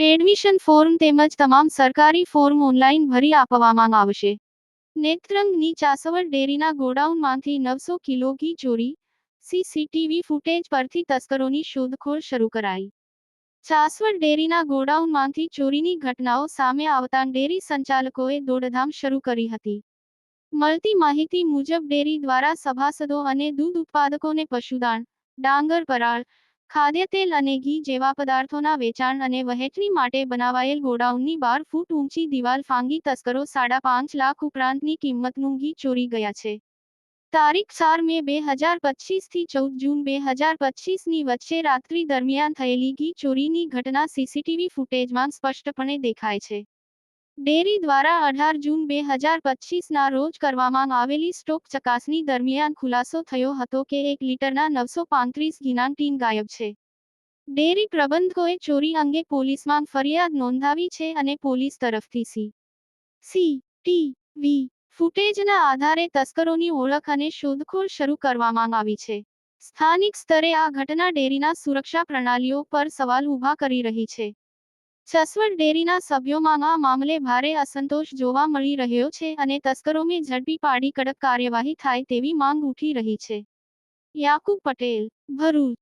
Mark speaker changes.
Speaker 1: Admission form તેમજ તમામ સરકારી ફોર્મ ઓનલાઈન ભરી આપવામાં આવશે. નેત્રંગની ચાસવડ ડેરીના ગોડાઉનમાંથી નવસો કિલો ઘી ચોરી, સીસીટીવી ફૂટેજ પરથી તસ્કરોની શોધખોળ શરૂ કરાઈ. ચાસવડ ડેરીના ગોડાઉનમાંથી ચોરીની ઘટનાઓ સામે આવતા ડેરી સંચાલકોએ દોડધામ શરૂ કરી હતી. મળતી માહિતી મુજબ ડેરી દ્વારા સભાસદો અને દૂધ ઉત્પાદકોને પશુદાણ ડાંગર પરાળ ખાદ્ય તેલ અને ઘી જેવા પદાર્થોના વેચાણ અને વહેંચણી માટે બનાવાયેલ ગોડાઉનની બાર ફૂટ ઊંચી દિવાલ ફાંગી તસ્કરો સાડા પાંચ લાખ ઉપરાંતની કિંમતનું ઘી ચોરી ગયા છે. તારીખ ચાર મે બે હજાર પચીસથી ચૌદ જૂન બે હજાર પચીસની વચ્ચે રાત્રિ દરમિયાન થયેલી ઘી ચોરીની ઘટના સીસીટીવી ફૂટેજમાં સ્પષ્ટપણે દેખાય છે. ડેરી દ્વારા અઢાર જૂન બે હજાર પચીસના રોજ કરવામાં આવેલી સ્ટોક ચકાસણી દરમિયાન ખુલાસો થયો હતો કે એક લીટરના નવસો પાંત્રીસ ગિનાન્ટીન ગાયબ છે. ડેરી પ્રબંધકોએ ચોરી અંગે પોલીસમાં ફરિયાદ નોંધાવી છે અને પોલીસ તરફથી સી. સી. ટી. વી. ફૂટેજના આધારે તસ્કરોની ઓળખ અને શોધખોળ શરૂ કરવામાં આવી છે. સ્થાનિક સ્તરે આ ઘટના ડેરીના સુરક્ષા પ્રણાલીઓ પર સવાલ ઊભા કરી રહી છે. ચસવડ ડેરીના સભ્યોમાં આ મામલે ભારે અસંતોષ જોવા મળી રહ્યો છે અને તસ્કરોને ઝડપી પાડી કડક કાર્યવાહી થાય તેવી માંગ ઉઠી રહી છે. યાકુબ પટેલ, ભરૂચ.